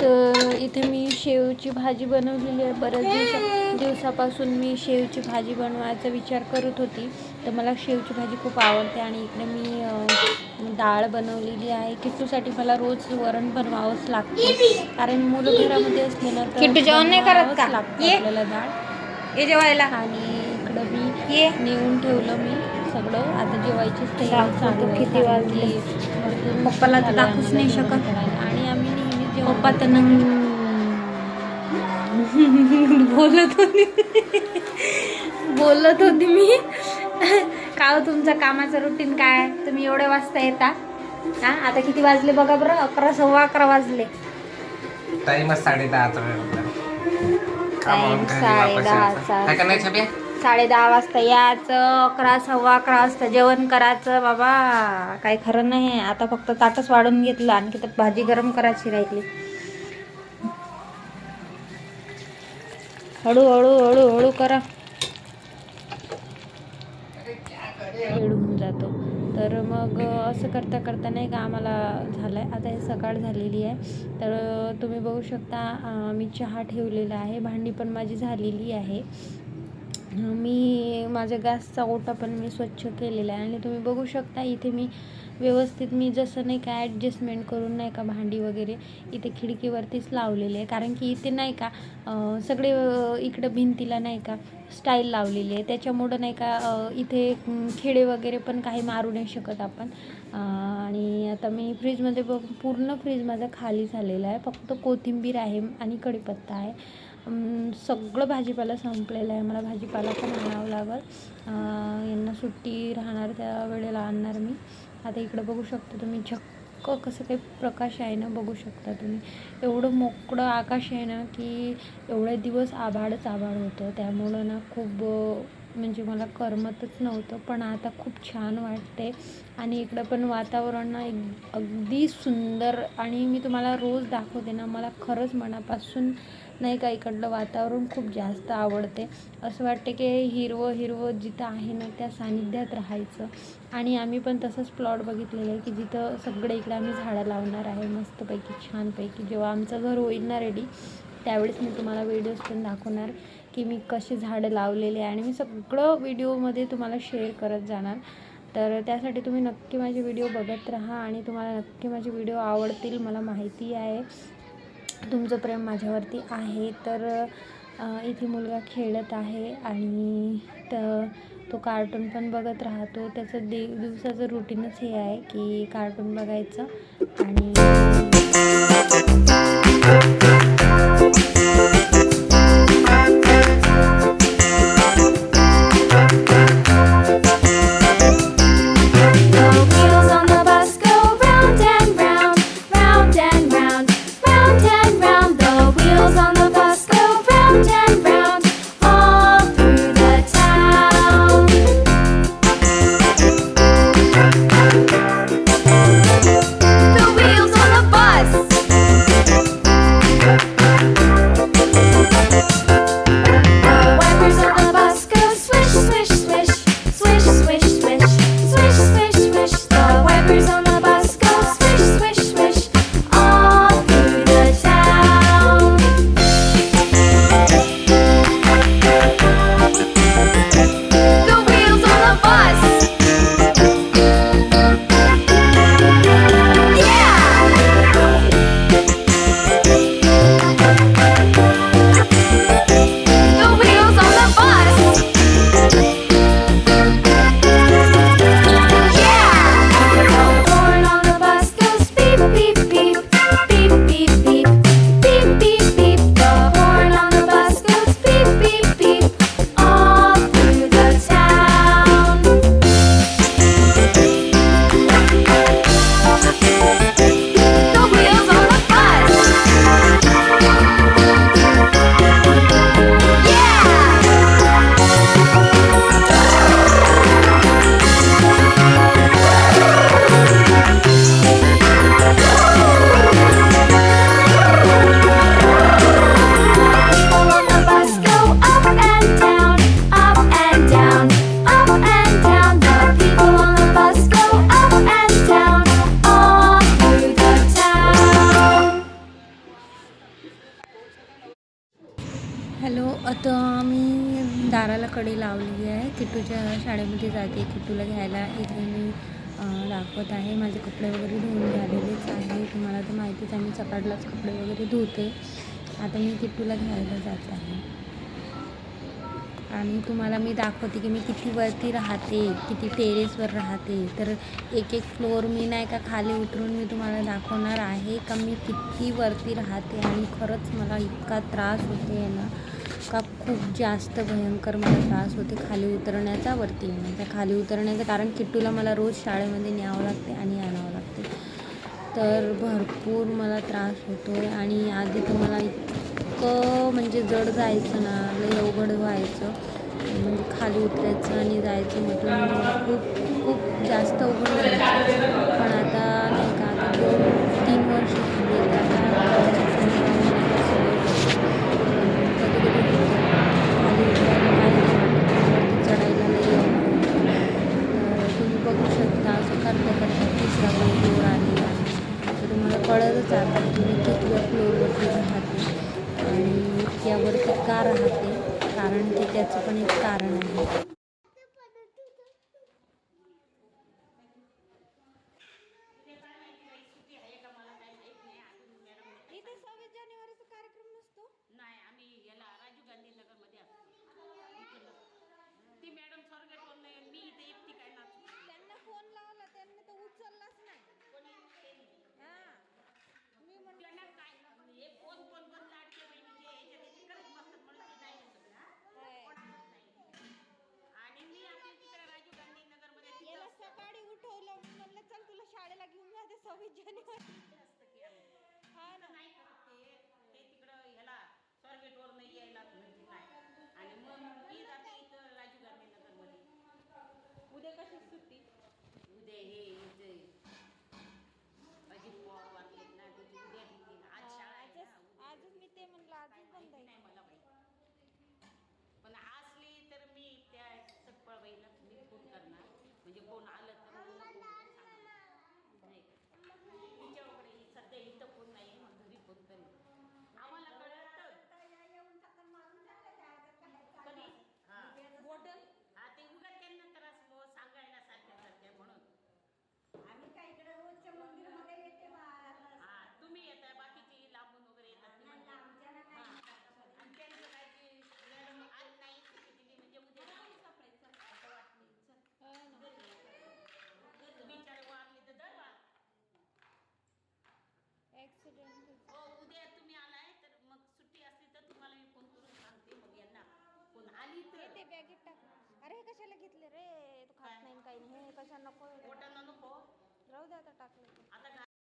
तर इथे मी शेवची भाजी बनवलेली आहे बऱ्याच दिवसा दिवसापासून मी शेवची भाजी बनवायचा विचार करत होती तर मला शेवची भाजी खूप आवडते आणि इकडे मी डाळ बनवलेली आहे किट्टूसाठी मला रोज वरण बनवावंच लागतं कारण मुलं घरामध्ये असले ना तर किट्टू जेवण नाही करत का? लागतं. आपल्याला डाळ ये जेवायला आणि इकडं मी ये नेऊन ठेवलं मी सगळं आता जेवायचीच तयारी चालू. किती वाजले. पप्पाला दाखवूच नाही शकत. आणि आम्ही पप्पा तर बोलत होती. बोलत होती मी. का तुमचं कामाचं रुटीन काय? तुम्ही एवढे वाजता येता? हा? आता किती वाजले बघा बरं? अकरा सव्वा अकरा वाजले. टाइमच साडे दहाचा वेळ होता साडे दहा वाजता यायचं अकरा सव्वा अकरा वाजता जेवण करायचं. बाबा काही खरं नाही. आता फक्त ताटच वाढून घेतलं. आणखी तर भाजी गरम करायची राहिली. हळू हळू हळू हळू करा. वेळ होऊन जातो. तर मग असं करता करता नाही का आम्हाला झालं आहे आता हे सकाळ झालेली आहे. तर तुम्ही बघू शकता मी चहा ठेवलेला आहे. भांडी पण माझी झालेली आहे. मी माझ्या गॅसचा ओटा पण मी स्वच्छ केलेला आहे. आणि तुम्ही बघू शकता इथे मी व्यवस्थित मी जसं नाही का ॲडजस्टमेंट करून नाही का भांडी वगैरे इथे खिडकीवरतीच लावलेली आहे. कारण की इथे नाही का सगळे इकडं भिंतीला नाही का स्टाईल लावलेली आहे. त्याच्यामुळं नाही का इथे अं, खिळे वगैरे पण काही मारू नाही शकत आपण. आणि आता मी फ्रीजमध्ये बघ पूर्ण फ्रीज माझा खाली झालेला आहे. फक्त कोथिंबीर आहे आणि कढीपत्ता आहे. सगळं भाजीपाला संपलेलं आहे. मला भाजीपाला पण आणावं लागेल. यांना सुट्टी राहणार त्या वेळेला आणणार मी. आता इकडं बघू शकता तुम्ही झक्क कसं काही प्रकाश आहे ना बघू शकता तुम्ही. एवढं मोकळं आकाश आहे ना की एवढे दिवस आभाळच आभाळ होतं. त्यामुळं ना खूप म्हणजे मला करमतच नव्हतं पण आता खूप छान वाटते. आणि इकडं पण वातावरण ना एक अगदी सुंदर आणि मी तुम्हाला रोज दाखवते ना मला खरंच मनापासून नाही का इकडलं वातावरण खूप जास्त आवडते. असं वाटते की हिरवं हिरवं जिथं आहे ना त्या सानिध्यात राहायचं. आणि आम्ही पण तसंच प्लॉट बघितलेलं आहे की जिथं सगळे इकडे आम्ही झाडं लावणार आहे मस्तपैकी छानपैकी. जेव्हा आमचं घर होईल ना रेडी त्यावेळेस मी तुम्हाला व्हिडिओज पण दाखवणार. की मी कसे झाडं लावलेले आहे आणि मी सगळं व्हिडिओमध्ये तुम्हाला शेअर करत जाणार. तर त्यासाठी तुम्ही नक्की माझे व्हिडिओ बघत राहा आणि तुम्हाला नक्की माझे व्हिडिओ आवडतील मला माहिती आहे. तुमचं प्रेम माझ्यावरती आहे. तर इथे मुलगा खेळत आहे आणि तर तो कार्टून पण बघत राहतो. त्याचं दे दिवसाचं रुटीनच हे आहे की कार्टून बघायचं आणि कडी लावलेली आहे. किट्टूच्या शाळेमध्ये जाते. किट्टूला घ्यायला इथे मी दाखवत आहे. माझे कपडे वगैरे धुवून झालेलेच आहे. तुम्हाला तर माहितीच आहे मी सकाळलाच कपडे वगैरे धुते. आता मी किट्टूला घ्यायला जात आहे. आणि तुम्हाला मी दाखवते की मी किती वरती राहते किती टेरेसवर राहते. तर एक एक फ्लोअर मी नाही का खाली उतरून मी तुम्हाला दाखवणार आहे का मी किती वरती राहते. आणि खरंच मला इतका त्रास होते ना. का खूप जास्त भयंकर मला त्रास होते खाली उतरण्याचा वरती. येण्याचा खाली उतरण्याचं कारण किट्टूला मला रोज शाळेमध्ये न्यावं लागते आणि आणावं लागते. तर भरपूर मला त्रास होतो आहे आणि आधी तर मला इतकं म्हणजे जड जायचं ना लय अवघड व्हायचं. म्हणजे खाली उतरायचं आणि जायचं म्हटलं म्हणजे खूप खूप जास्त अवघड व्हायचं पण आता नाही का आता दोन तीन वर्ष झाली आहेत आता कधी कधी खाली उतरायला काही नाही वाटत वरती चढायला लई अवघड होतं. तर तुम्ही बघू शकता असं करता करता तिसरा फ्लोअर आलेला आहे कळतच आता तुम्ही कितव्या फ्लोअरवरती राहते. आणि त्यावरती का राहते? कारण की त्याचं पण एक कारण आहे इथे सव्वीस जानेवारीचा कार्यक्रम नसतो नाही आम्ही याला राजीव गांधी नगरमध्ये असतो इकडं. ती मॅडम स्वारगेटवर नाही मी इथे एकटी काय नाचू त्यांना फोन लावला त्यांनी तर उचललाच नाही हा मी म्हणलं त्यांना काय हे कोण कोण कोण लाडके बहिणीचे याच्या त्याचे करत बसतात म्हणून ते नाही सगळं काय. आणि मी आपली तिकडे राजीव गांधी नगरमध्ये तिथं याला सकाळी उठवलं म्हणलं चल तुला शाळेला घेऊन जाते सव्वीस जानेवारी असतं की आम्ही. हा ना तिथं नाही करत ते ते तिकडं ह्याला स्वारगेटवर नाही यायला म्हणजे नाही आणि मग मी जाते इथं राजीव गांधी नगरमध्ये उद्या कशी सुट्टी उद्या हे इथे अजित पवार वाटले ना त्याची उद्या घेतील आज शाळा आहे ना, आजच उद्या आजच मी ते म्हणलं आजच बंद माहिती आहे नाही मला माहिती पण असली तर मी त्या सटपळबाईला मी फोन करणार म्हणजे कोण आलं तर मग नको म्हणून सांगणार. नाही का? तिच्याकडे सध्या इथं फोन नाही मग घरी फोन करेन आम्हाला कळलं कधी हा बॉटल हा ते उगा त्यांना त्रास मग सांगायला सारख्या सारख्या म्हणून आम्ही काय इकडे रोजच्या मंदिरामध्ये येते बा हा तुम्ही येताय बाकीची लांबून वगैरे येतात ते म्हणते. आमच्याला हा. नाही आणि त्यांचं काय की मॅडम आज नाही सुट्टी दिली म्हणजे उद्या नाही सापडायचं असं वाटलं बिचारे वारले तर दर वार ऍक्सिडेंट हो उद्या तुम्ही आलाय तर मग सुट्टी असली तर तुम्हाला मी फोन करून सांगते मग यांना. कोण आली तर. ते बॅगेत टाक. अरे हे कशाला घेतले रे? तू खात? नाही काही नाही हे कशा नको पोटांना नको. राहू दे आता टाकलं. आता